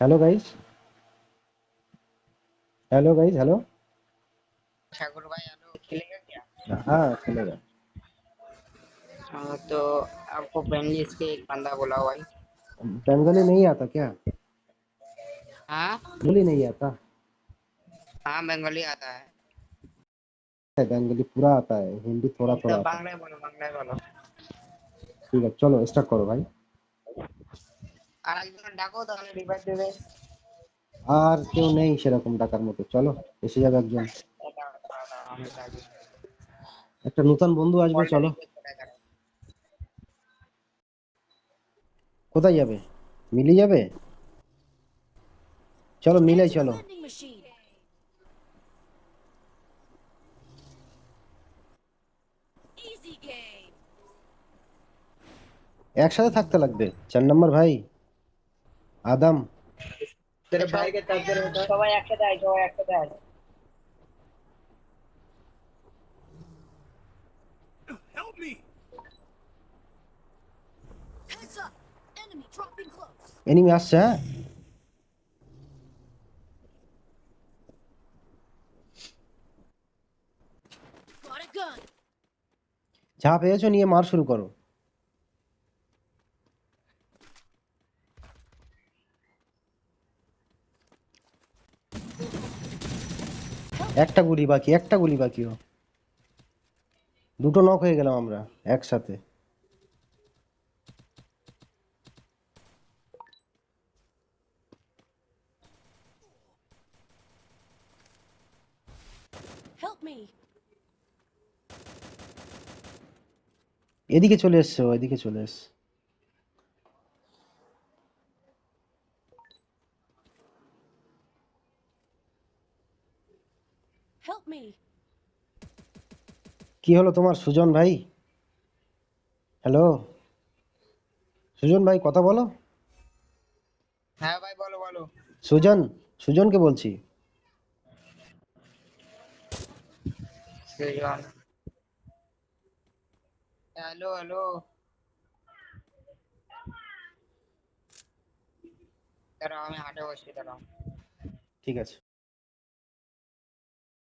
Hello guys hello guys hello Thakur भाई hello खेलेगा क्या? हाँ खेलेगा हाँ। तो आपको बेंगली इसके एक बंदा बोला भाई है। बेंगली नहीं आता क्या? हाँ? बंगाली नहीं आता? हाँ बंगाली आता है। बंगाली पूरा आता है हिंदी थोड़ा थोड़ा तो बांग्ला बोलो बांग्ला बोलो। ठीक है चलो स्टार्ट करो भाई। আর একজন ডাকো তাহলে রিভাইভ দেবে আর কেউ নেই সেরকম ডাকার মতো চলো এসে যাবে একজন। একটা নতুন বন্ধু আসবে চলো। কোথায় যাবে মিলি যাবে চলো মিলাই চলো. একসাথে থাকতে লাগবে চার নম্বর ভাই আদাম। সবাই একসাথে আয় সবাই একসাথে আয়। Heads up. Enemy dropping close. Enemy আসছে হ্যাঁ? যা পেয়েছ নিয়ে মার শুরু করো। একটা গুলি বাকি একটা গুলি বাকি ও দুটো নক হয়ে গেলাম আমরা একসাথে। এদিকে চলে এসছে ও এদিকে চলে এসছে। Help me. কি হলো তোমার সুজন ভাই? হ্যালো সুজন ভাই কথা বলো। হ্যাঁ ভাই বলো বলো। সুজন সুজনকে বলছি। হ্যালো হ্যালো দাঁড়াও আমি হাটে বসছি দাঁড়াও। ঠিক আছে।